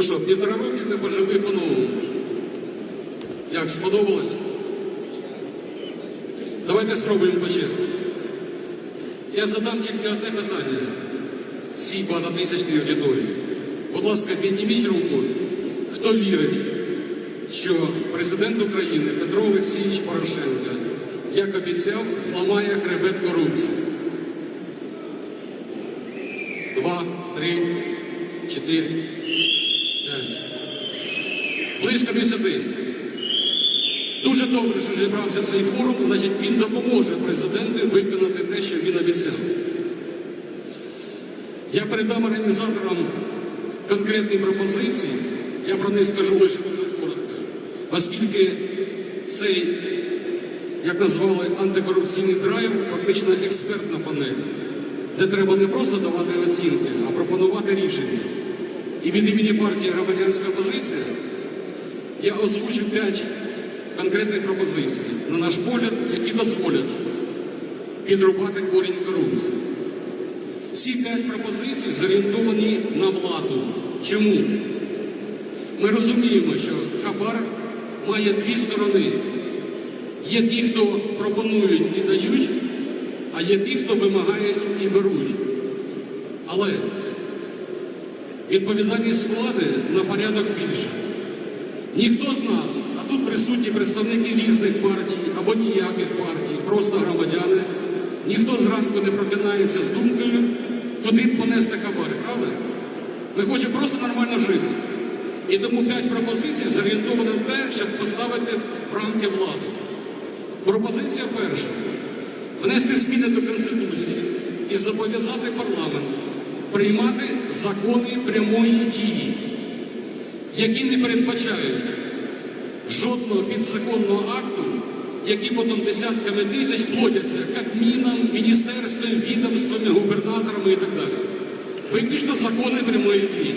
Ну що, півтора роки ми пожили по-новому. Як сподобалось? Давайте спробуємо по-чесному. Я задам тільки одне питання цій багатотисячній аудиторії. Будь ласка, підніміть руку, хто вірить, що президент України Петро Олексійович Порошенко, як обіцяв, зламає хребет корупції. Два, три, чотири. Близько десяти. Дуже добре, що зібрався цей форум, значить він допоможе президенту виконати те, що він обіцяв. Я передам організаторам конкретні пропозиції, я про них скажу лише дуже коротко, оскільки цей, як назвали, антикорупційний драйв, фактично експертна панель, де треба не просто давати оцінки, а пропонувати рішення. І від імені партії громадянська опозиція я озвучу п'ять конкретних пропозицій, на наш погляд, які дозволять підрубати корінь корупції. Ці п'ять пропозицій зорієнтовані на владу. Чому? Ми розуміємо, що хабар має дві сторони. Є ті, хто пропонують і дають, а є ті, хто вимагають і беруть. Але відповідальність влади на порядок більше. Ніхто з нас, а тут присутні представники різних партій або ніяких партій, просто громадяни, ніхто зранку не прокинається з думкою, куди б понести хабар, правда? Ми хочемо просто нормально жити. І тому п'ять пропозицій зорієнтовані на те, щоб поставити в рамки влади. Пропозиція перша внести зміни до Конституції і зобов'язати парламент приймати закони прямої дії які не передбачають жодного підзаконного акту, які потім десятками тисяч плодяться Кабміном, міністерством, відомствами, губернаторами і так далі. Виключно закони прямої дії.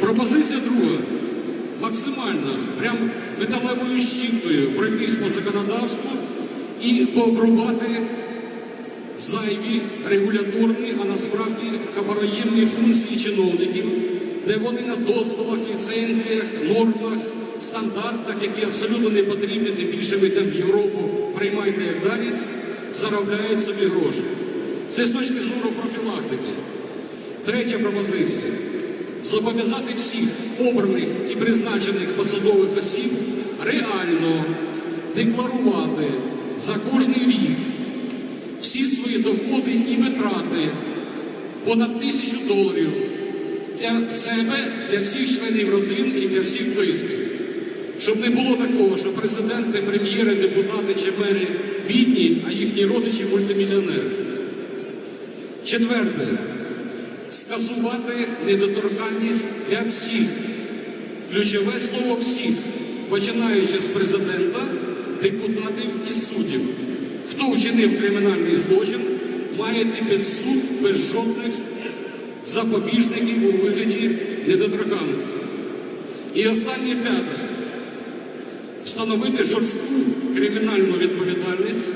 Пропозиція друга. Максимально, прям металевою щіткою пройтись по законодавству і пообрубати зайві регуляторні, а насправді хабароємні функції чиновників, де вони на дозволах, ліцензіях, нормах, стандартах, які абсолютно не потрібні, тим більше ви там в Європу приймаєте як даність, заробляють собі гроші. Це з точки зору профілактики. Третя пропозиція. Зобов'язати всіх обраних і призначених посадових осіб реально декларувати за кожний рік всі свої доходи і витрати понад тисячу доларів для себе, для всіх членів родин і для всіх близьких. Щоб не було такого, що президенти, прем'єри, депутати чи мери бідні, а їхні родичі мультимільйонери. Четверте. Скасувати недоторканність для всіх. Ключове слово всіх, починаючи з президента, депутатів і суддів. Хто вчинив кримінальний злочин, має без суд, без жодних запобіжників у вигляді недоторканності. І останнє п'яте встановити жорстку кримінальну відповідальність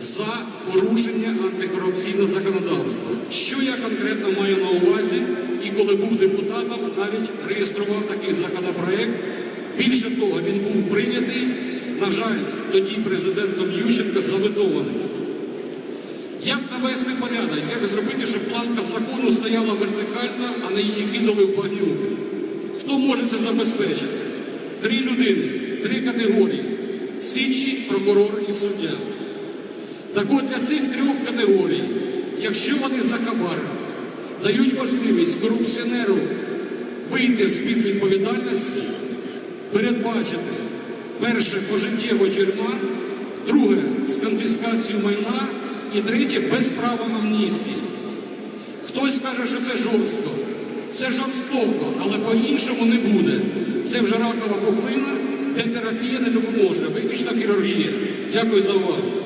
за порушення антикорупційного законодавства. Що я конкретно маю на увазі, і коли був депутатом, навіть реєстрував такий законопроект. Більше того, він був прийнятий, на жаль, тоді президентом Ющенка заветований. Як навести порядок, як зробити, щоб планка закону стояла вертикально, а не її кидали в багнюку? Хто може це забезпечити? Три людини, три категорії: слідчий, прокурор і суддя. Так от для цих трьох категорій, якщо вони за хабар дають можливість корупціонеру вийти з під відповідальності, передбачити перше пожиттєво тюрма, друге з конфіскацією майна і третє без права амністії. Хтось скаже, що це жорстко. Це жорстоко, але по-іншому не буде. Це вже ракова пухлина, де терапія не допоможе, виключно хірургія. Дякую за увагу.